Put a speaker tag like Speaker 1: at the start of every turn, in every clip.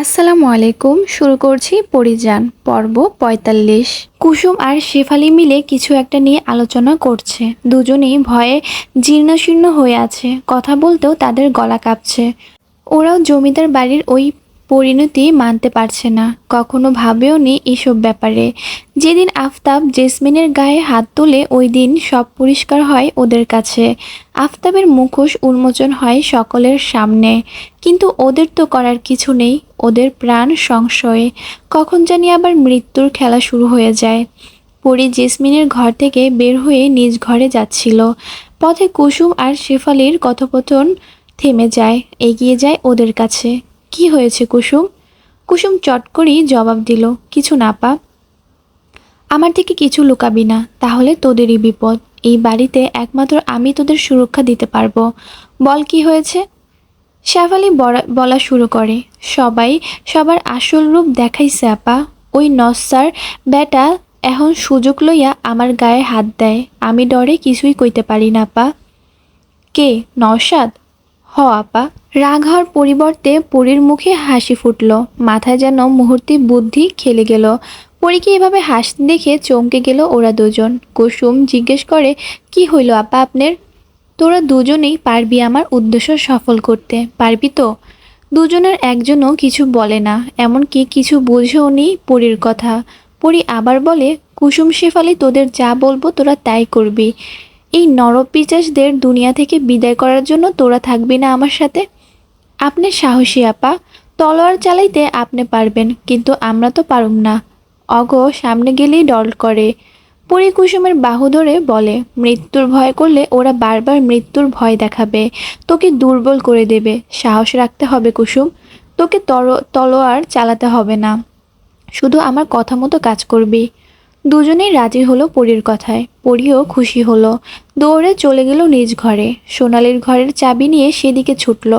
Speaker 1: আসসালামু আলাইকুম। শুরু করছি পরিযান পর্ব পঁয়তাল্লিশ। কুসুম আর শেফালি মিলে কিছু একটা নিয়ে আলোচনা করছে। দুজনেই ভয়ে জীর্ণশীর্ণ হয়ে আছে। কথা বলতেও তাদের গলা কাঁপছে। ওরাও জমিদার বাড়ির ওই পরিণতি মানতে পারছে না। কখনো ভাবেও নি এসব ব্যাপারে। যেদিন আফতাব জেসমিনের গায়ে হাত তুলে ওই দিন সব পরিষ্কার হয় ওদের কাছে। আফতাবের মুখোশ উন্মোচন হয় সকলের সামনে। কিন্তু ওদের তো করার কিছু নেই, ওদের প্রাণ সংশয়ে। কখন জানি আবার মৃত্যুর খেলা শুরু হয়ে যায়। পরি জেসমিনের ঘর থেকে বের হয়ে নিজ ঘরে যাচ্ছিল। পথে কুসুম আর শেফালির কথোপথন থেমে যায়, এগিয়ে যায় ওদের কাছে। কি হয়েছে কুসুম? কুসুম চট করেই জবাব দিল, কিছু না পা আমার থেকে কিছু লুকাবি না, তাহলে তোদেরই বিপদ। এই বাড়িতে একমাত্র আমি তোদের সুরক্ষা দিতে পারব। বল কি হয়েছে? শেফালি বলা- শুরু করে, সবাই সবার আসল রূপ দেখাইছে, আপা। ওই নস্যার বেটা এখন সুযোগ লইয়া আমার গায়ে হাত দেয়। আমি ডরে কিছুই কইতে পারি না, আপা। কে? নওশাদ? হ আপা। রাগ হওয়ার পরিবর্তে পরীর মুখে হাসি ফুটল। মাথায় যেন মুহূর্তে বুদ্ধি খেলে গেল। পরীকে এভাবে হাসতে দেখে চমকে গেল ওরা দুজন। কুসুম জিজ্ঞেস করে, কি হইল আপা আপনার? তোরা দুজনেই পারবি আমার উদ্দেশ্য সফল করতে। পারবি তো? দুজনের একজনও কিছু বলে না, এমনকি কিছু বুঝেও নি পরীর কথা। পরী আবার বলে, কুসুম শেফালি, তোদের যা বলব তোরা তাই করবি। এই নরপিচাসদের দুনিয়া থেকে বিদায় করার জন্য তোরা থাকবি না আমার সাথে? আপনি সাহসী আপা, তলোয়ার চালাইতে আপনি পারবেন, কিন্তু আমরা তো পারুম না। অগ, সামনে গেলেই ডল করে। পরিকুসুমের বাহু ধরে বলে, মৃত্যুর ভয় করলে ওরা বারবার মৃত্যুর ভয় দেখাবে। তোকে দুর্বল করে দেবে। সাহস রাখতে হবে কুসুম। তোকে তর, তলোয়ার চালাতে হবে না। শুধু আমার কথা মতো কাজ করবি। দুজনেই রাজি হলো পরীর কথায়। পরীও খুশি হলো। দৌড়ে চলে গেল নিজ ঘরে। সোনালির ঘরের চাবি নিয়ে সেদিকে ছুটল।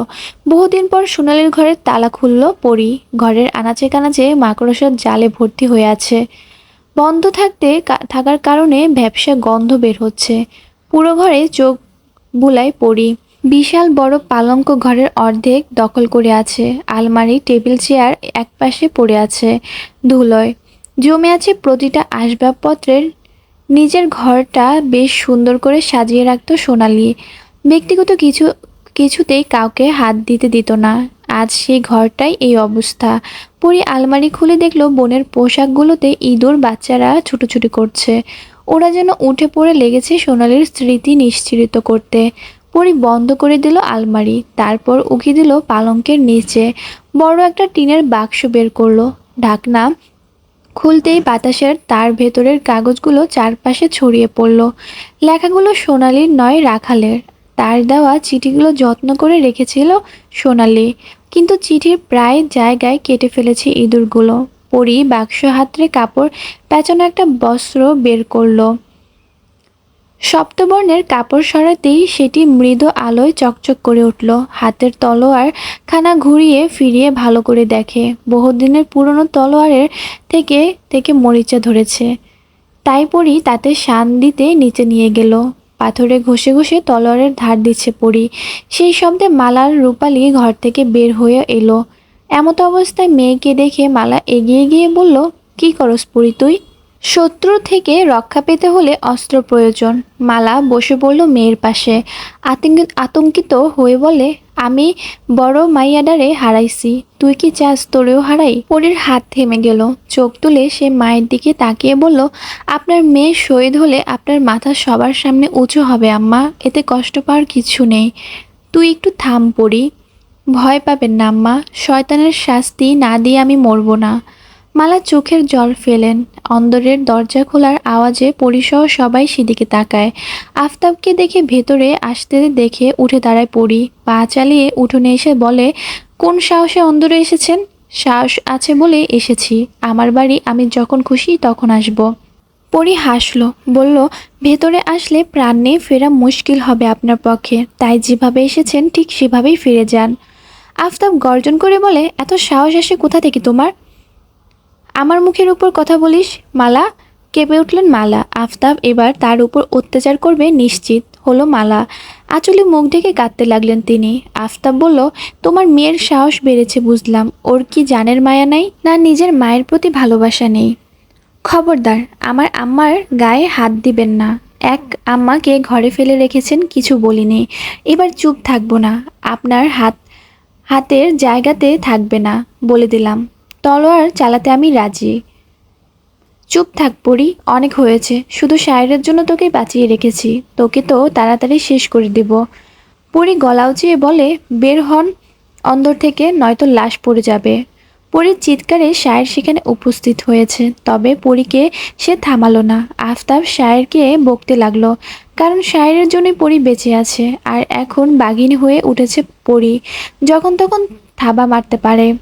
Speaker 1: বহুদিন পর সোনালির ঘরের তালা খুলল পরি। ঘরের আনাচে কানাচে মাকড়সার জালে ভর্তি হয়ে আছে। বন্ধ থাকতে থাকার কারণে ব্যবসা গন্ধ বের হচ্ছে। পুরো ঘরে চোখ বুলায় পড়ি বিশাল বড় পালঙ্ক ঘরের অর্ধেক দখল করে আছে। আলমারি, টেবিল, চেয়ার একপাশে পড়ে আছে ধুলোয়। জমে আছে প্রতিটা আসবাবপত্রের নিজের ঘরটা বেশ সুন্দর করে সাজিয়ে রাখতো সোনালি। ব্যক্তিগত কিছু, কিছুতেই কাউকে হাত দিতে দিত না। আজ সেই ঘরটাই এই অবস্থা। পরি আলমারি খুলে দেখল বোনের পোশাকগুলোতে ইঁদুর বাচ্চারা ছুটোছুটি করছে। ওরা যেন উঠে পড়ে লেগেছে সোনালির স্মৃতি নিশ্চিত করতে। পরি বন্ধ করে দিল আলমারি, তারপর উকি দিল পালঙ্কের নিচে। বড় একটা টিনের বাক্স বের করল। ঢাকনা খুলতেই বাতাসের তার ভেতরের কাগজগুলো চারপাশে ছড়িয়ে পড়ল। লেখাগুলো সোনালির নয় রাখালের। তার দেওয়া চিঠিগুলো যত্ন করে রেখেছিল সোনালি। কিন্তু চিঠির প্রায় জায়গায় কেটে ফেলেছে ইঁদুরগুলো। পরি বাক্স হাতরে কাপড় পেঁচানো একটা বস্ত্র বের করল। সপ্তবর্ণের কাপড় সরাতেই সেটি মৃদু আলোয় চকচক করে উঠল। হাতের তলোয়ার খানা ঘুরিয়ে ফিরিয়ে ভালো করে দেখে। বহুদিনের পুরনো তলোয়ারের থেকে থেকে মরিচা ধরেছে। তাই পরি তাতে শান দিতে নিচে নিয়ে গেল। পাথরে ঘষে ঘষে তলোয়ারের ধার দিচ্ছে পড়ি সেই শব্দে মালার রূপালি ঘর থেকে বের হয়ে এলো। এমত অবস্থায় মেয়েকে দেখে মালা এগিয়ে গিয়ে বলল, কি করস পড়ি তুই? শত্রু থেকে রক্ষা পেতে হলে অস্ত্র প্রয়োজন। মালা বসে পড়ল মেয়ের পাশে। আতঙ্ক- আতঙ্কিত হয়ে বলে, আমি বড় মাইয়াডারে হারাইছি। তুই কি চাস তোরেও হারাই? পরীর হাত থেমে গেল। চোখ তুলে সে মায়ের দিকে তাকিয়ে বলল, আপনার মেয়ে শহীদ হলে আপনার মাথা সবার সামনে উঁচু হবে, আম্মা। এতে কষ্ট পাওয়ার কিছু নেই। তুই একটু থাম পড়ি ভয় পাবেন না, আম্মা। শয়তানের শাস্তি না দিয়ে আমি মরবো না। মালা চোখের জল ফেলেন। অন্দরের দরজা খোলার আওয়াজে পরিসহ সবাই সেদিকে তাকায়। আফতাবকে দেখে ভেতরে আসতে দেখে উঠে দাঁড়ায় পড়ি পা চালিয়ে উঠোনে এসে বলে, কোন সাহসে অন্দরে এসেছেন? সাহস আছে বলে এসেছি। আমার বাড়ি আমি যখন খুশি তখন আসব। পরি হাসলো, বলল, ভেতরে আসলে প্রাণ নিয়ে ফেরা মুশকিল হবে আপনার পক্ষে। তাই যেভাবে এসেছেন ঠিক সেভাবেই ফিরে যান। আফতাব গর্জন করে বলে, এত সাহস আসে কোথা থেকে তোমার? আমার মুখের উপর কথা বলিস, মালা? কেঁপে উঠলেন মালা। আফতাব এবার তার উপর অত্যাচার করবে নিশ্চিত হলো মালা। আঁচলে মুখ ঢেকে কাঁদতে লাগলেন তিনি। আফতাব বলল, তোমার মেয়ের সাহস বেড়েছে বুঝলাম। ওর কি জানের মায়া নাই না নিজের মায়ের প্রতি ভালোবাসা নেই? খবরদার, আমার আম্মার গায়ে হাত দিবেন না। এক আম্মাকে ঘরে ফেলে রেখেছেন কিছু বলিনি। এবার চুপ থাকব না। আপনার হাত, হাতের জায়গাতে থাকবে না, বলে দিলাম। তলোয়ার চালাতে আমি রাজি। চুপ থাক পড়ি, অনেক হয়েছে। শুধু শায়ের জন্য তোকে বাঁচিয়ে রেখেছি। তোকে তো তাড়াতাড়ি শেষ করে দেব। পরি গলা উঁচিয়ে বলে, বের হন, অন্দর থেকে নয়তো লাশ পড়ে যাবে। পরীর চিৎকারে শায়ের সেখানে উপস্থিত হয়েছে। তবে পরীকে সে থামালো না। আফতাব শায়েরকে বকতে লাগল। কারণ শায়ের জন্যই পরি বেঁচে আছে। আর এখন বাঘিনী হয়ে উঠেছে পরি। যখন তখন থাবা মারতে পারে।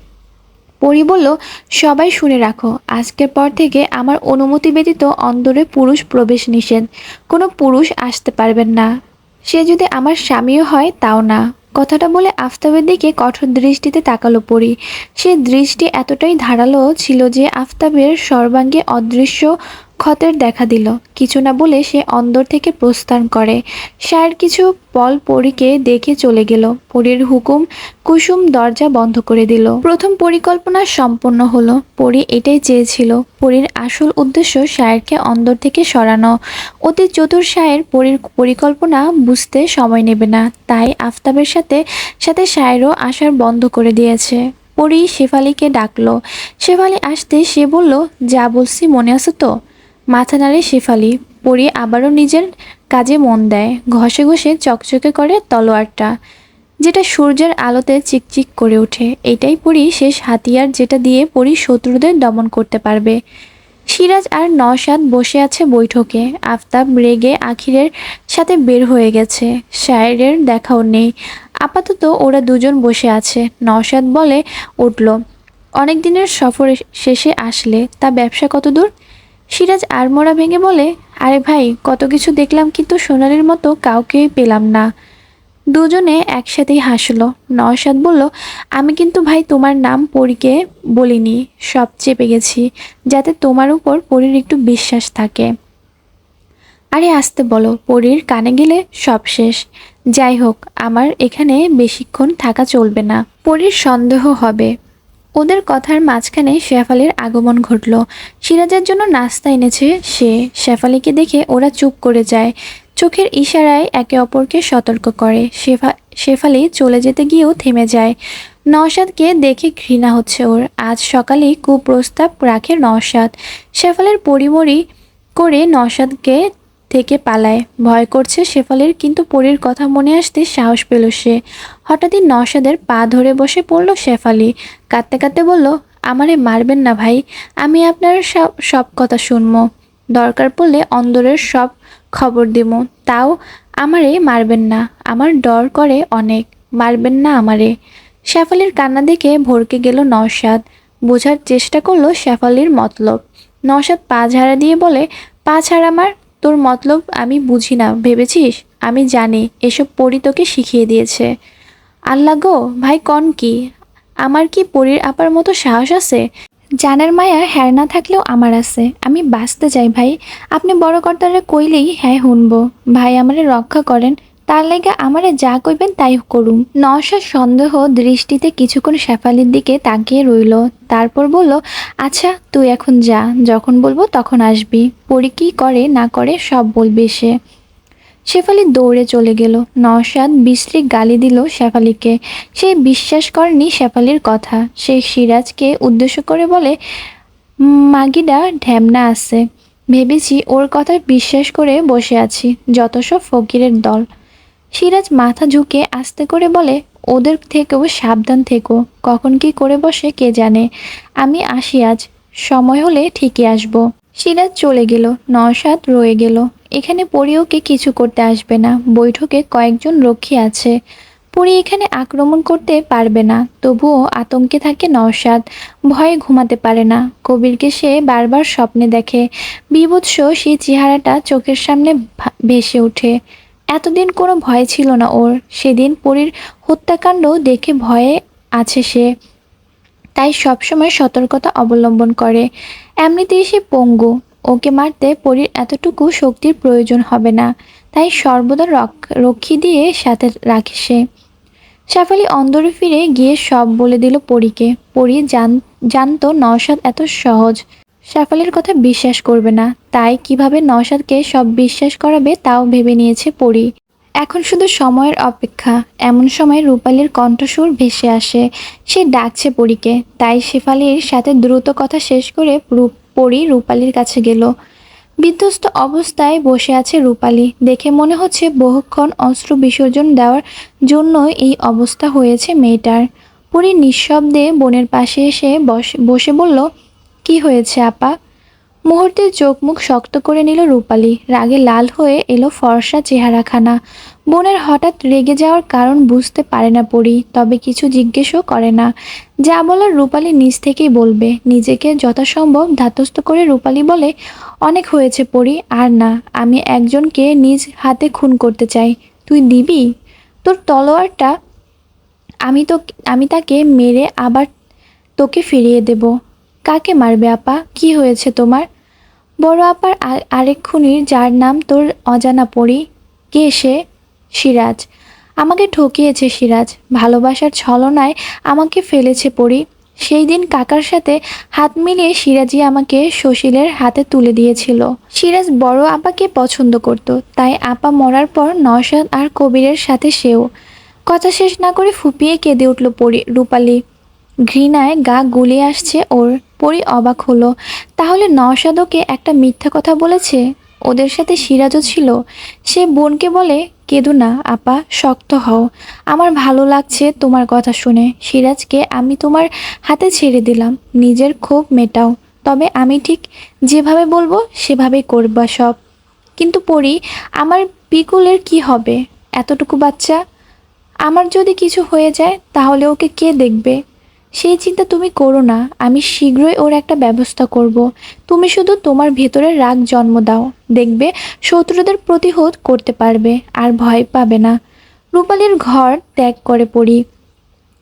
Speaker 1: পরি বলল, সবাই শুনে রাখো, আজকের পর থেকে আমার অনুমতি ব্যতীত অন্দরে পুরুষ প্রবেশ নিষেধ। কোনো পুরুষ আসতে পারবেন না। সে যদি আমার স্বামীও হয়, তাও না। কথাটা বলে আফতাবের দিকে কঠোর দৃষ্টিতে তাকালো পরি। সে দৃষ্টি এতটাই ধারালো ছিল যে আফতাবের সর্বাঙ্গে অদৃশ্য ক্ষতের দেখা দিল। কিছু না বলে সে অন্দর থেকে প্রস্থান করে। শায়ের কিছু পল পরীকে দেখে চলে গেল। পরীর হুকুম কুসুম দরজা বন্ধ করে দিল। প্রথম পরিকল্পনা সম্পন্ন হলো। পরী এটাই চেয়েছিল। পরীর আসল উদ্দেশ্য শায়েরকে অন্দর থেকে সরানো। অতি চতুর সায়ের পরীর পরিকল্পনা বুঝতে সময় নেবে না। তাই আফতাবের সাথে সাথে শায়েরও আসার বন্ধ করে দিয়েছে। পরী শেফালিকে ডাকলো। শেফালি আসতে সে বলল, যা বলছি মনে আছে তো? মাথা নাড়ে শেফালি, পরি আবারও নিজের কাজে মন দেয়। ঘষে ঘষে চকচকে করে তলোয়ারটা, যেটা সূর্যের আলোতে চিকচিক করে ওঠে। এটাই পরি শেষ হাতিয়ার যেটা দিয়ে পরি শত্রুদের দমন করতে পারবে। সিরাজ আর নওশাদ বসে আছে বৈঠকে। আফতাব রেগে আখিরের সাথে বের হয়ে গেছে। শায়েরের দেখাও নেই। আপাতত ওরা দুজন বসে আছে। নওশাদ বলে, উঠল। অনেক দিনের সফর শেষে আসলে। তা ব্যবসা কত দূর সিরাজ আড়মোড়া ভেঙে বলে, আরে ভাই, কত কিছু দেখলাম কিন্তু সোনালির মতো কাউকেই পেলাম না। দুজনে একসাথেই হাসলো। নওশাদ বলল, আমি কিন্তু ভাই তোমার নাম পরীকে বলিনি, সব চেপে গেছি, যাতে তোমার উপর পরীর একটু বিশ্বাস থাকে। আরে আসতে বলো, পরীর কানে গেলে সব শেষ। যাই হোক, আমার এখানে বেশিক্ষণ থাকা চলবে না। পরীর সন্দেহ হবে। ওদের কথার মাঝখানে শেফালির আগমন ঘটল। সিরাজের জন্য নাস্তা এনেছে সে। শেফালিকে দেখে ওরা চুপ করে যায়। চোখের ইশারায় একে অপরকে সতর্ক করে। শেফা, শেফালি চলে যেতে গিয়েও থেমে যায়। নওশাদকে দেখে ঘৃণা হচ্ছে ওর। আজ সকালেই কুপ্রস্তাব রাখে নওশাদ। শেফালের পরিমরি করে নওশাদকে থেকে পালায়। ভয় করছে শেফালির, কিন্তু পরীর কথা মনে আসতে সাহস পেল সে। হঠাৎই নওশাদের পা ধরে বসে পড়ল শেফালি। কাঁদতে কাঁদতে বলল, আমারে মারবেন না ভাই, আমি আপনার সব কথা শুনব। দরকার পড়লে অন্দরের সব খবর দিব। তাও আমারে মারবেন না, আমার ডর করে অনেক, মারবেন না আমারে। শেফালির কান্না দেখে ভরকে গেল নওশাদ। বোঝার চেষ্টা করল শেফালির মতলব। নওশাদ পা ঝাড়া দিয়ে বলে, পা ছাড় আমার তোর মতলব আমি বুঝি না, ভেবেছিস? আমি জানি, এসব পরি তোকে শিখিয়ে দিয়েছে। আল্লাহ গো, ভাই কন কি? আমার কি পরীর আপার মতো সাহস আছে? জানার মায়া হ্যার না থাকলেও আমার আছে। আমি বাঁচতে চাই ভাই। আপনি বড় কর্তারে কইলেই হ্যাঁ শুনব ভাই আমারে রক্ষা করেন তার লেগে আমারে যা কইবেন তাই করুন নশা সন্দেহ দৃষ্টিতে কিছুক্ষণ শেফালির দিকে তাকিয়ে রইল। তারপর বলল আচ্ছা তুই এখন যা। যখন বলব তখন আসবি। পরি কি করে না করে সব বলবে সে। শেফালি দৌড়ে চলে গেল। নওশাদ বিশ্রী গালি দিল শেফালিকে সে বিশ্বাস করেনি শেফালির কথা। সে সিরাজকে উদ্দেশ্য করে বলে মাগিডা ঢ্যামনা আছে। ভেবেছি ওর কথা বিশ্বাস করে বসে আছি। যত সব ফকিরের দল। সিরাজ মাথা ঝুঁকে আস্তে করে বলে, ওদের থেকেও সাবধান থেকো। কখন কি করে বসে কে জানে? আমি আসি আজ। সময় হলে ঠিকই আসব। সিরাজ চলে গেল। নওশাদ রয়ে গেল। এখানে পরিওকে কিছু করতে আসবে না। বৈঠকে কয়েকজন রক্ষী আছে। পরি এখানে আক্রমণ করতে পারবে না। তবুও আতঙ্কে থাকে নওশাদ। ভয়ে ঘুমাতে পারে না। কবিরকে সে বারবার স্বপ্নে দেখে। বিভৎস সেই চেহারাটা চোখের সামনে ভেসে ওঠে। এতদিন কোনো ভয় ছিল না ওর। সেদিন পরীর হত্যাকাণ্ড দেখে ভয়ে আছে সে। তাই সবসময় সতর্কতা অবলম্বন করে। এমনিতেই সে পঙ্গু। ওকে মারতে পরীর এতটুকু শক্তির প্রয়োজন হবে না। তাই সর্বদা রক- রক্ষী দিয়ে সাথে রাখে সে। শেফালি অন্দরে ফিরে গিয়ে সব বলে দিল পরীকে। পরী জান, জানতো নওশাদ এত সহজ। শেফালির কথা বিশ্বাস করবে না। তাই কীভাবে নওশাদকে সব বিশ্বাস করাবে তাও ভেবে নিয়েছে পরী। এখন শুধু সময়ের অপেক্ষা। এমন সময় রূপালির কণ্ঠস্বর ভেসে আসে। সে ডাকছে পরীকে। তাই শেফালির সাথে দ্রুত কথা শেষ করে পরী রূপালীর কাছে গেল। বিধ্বস্ত অবস্থায় বসে আছে রূপালি। দেখে মনে হচ্ছে বহুক্ষণ অস্ত্র বিসর্জন দেওয়ার জন্যই এই অবস্থা হয়েছে মেয়েটার। পরী নিঃশব্দে বোনের পাশে এসে বসে বলল কি হয়েছে, আপা? মুহূর্তে চোখ মুখ শক্ত করে নিল রূপালী। রাগে লাল হয়ে এলো ফর্সা চেহারাখানা। বোনের হঠাৎ রেগে যাওয়ার কারণ বুঝতে পারে না পড়ি তবে কিছু জিজ্ঞেসও করে না। যা বলার রূপালী নিজ থেকেই বলবে। নিজেকে যথাসম্ভব ধাতস্থ করে রূপালী বলে, অনেক হয়েছে পড়ি আর না, আমি একজনকে নিজ হাতে খুন করতে চাই। তুই দিবি? তোর তলোয়ারটা আমি তো আমি তাকে মেরে আবার তোকে ফিরিয়ে দেব। কাকে মারবে, আপা? কি হয়েছে তোমার? বড় আপার আরেক খুনির যার নাম তোর অজানা পড়ি কে সে? সিরাজ। আমাকে ঠকিয়েছে সিরাজ। ভালোবাসার ছলনায় আমাকে ফেলেছে পড়ি সেই দিন কাকার সাথে হাত মিলিয়ে সিরাজি আমাকে সুশীলের হাতে তুলে দিয়েছিল। সিরাজ বড় আপাকে পছন্দ করত, তাই আপা মরার পর নওশাদ আর কবিরের সাথে সেও। কথা শেষ না করে ফুপিয়ে কেঁদে উঠল পরি, রূপালী। ঘৃণায় গা গুলিয়ে আসছে ওর। পরি অবাক হলো। তাহলে নওশাদকে একটা মিথ্যা কথা বলেছে? ওদের সাথে সিরাজও ছিল। সে বোনকে বলে, কেঁদো না, আপা, শক্ত হও। আমার ভালো লাগছে তোমার কথা শুনে। সিরাজকে আমি তোমার হাতে ছেড়ে দিলাম। নিজের ক্ষোভ মেটাও। তবে আমি ঠিক যেভাবে বলব, সেভাবেই করবা সব। কিন্তু পড়ি আমার পিকুলের কি হবে? এতটুকু বাচ্চা? আমার যদি কিছু হয়ে যায়, তাহলে ওকে কে দেখবে? সেই চিন্তা তুমি করো না, আমি শীঘ্রই ওর একটা ব্যবস্থা করব। তুমি শুধু তোমার ভেতরের রাগ জন্ম দাও, দেখবে শত্রুদের প্রতিহোধ করতে পারবে আর ভয় পাবে না। রূপালীর ঘর ত্যাগ করে পড়ি।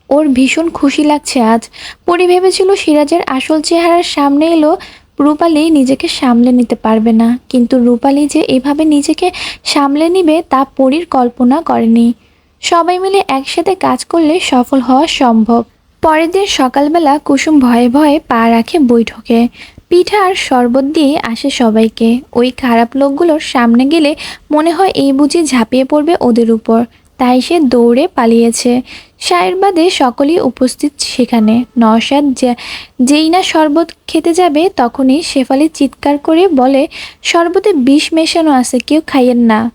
Speaker 1: ওর ভীষণ খুশি লাগছে আজ। পরি ভেবেছিল সিরাজের আসল চেহারার সামনে এলো, রূপালী নিজেকে সামলে নিতে পারবে না। কিন্তু রূপালী যে এভাবে নিজেকে সামলে নিবে তা পরীর কল্পনা করেনি। সবাই মিলে একসাথে কাজ করলে সফল হওয়া সম্ভব। পরের দিন সকালবেলা কুসুম ভয়ে ভয়ে পা রাখে বৈঠকে পিঠা আর শরবত দিয়ে আসে সবাইকে। ওই খারাপ লোকগুলোর সামনে গেলে মনে হয় এই বুঝি ঝাঁপিয়ে পড়বে ওদের উপর। তাই সে দৌড়ে পালিয়েছে। সায়ের বাদে সকলেই উপস্থিত সেখানে। যে- যেই না শরবত খেতে যাবে তখনই শেফালি চিৎকার করে বলে, শরবতে বিষ মেশানো আছে, কেউ খাইয়েন না।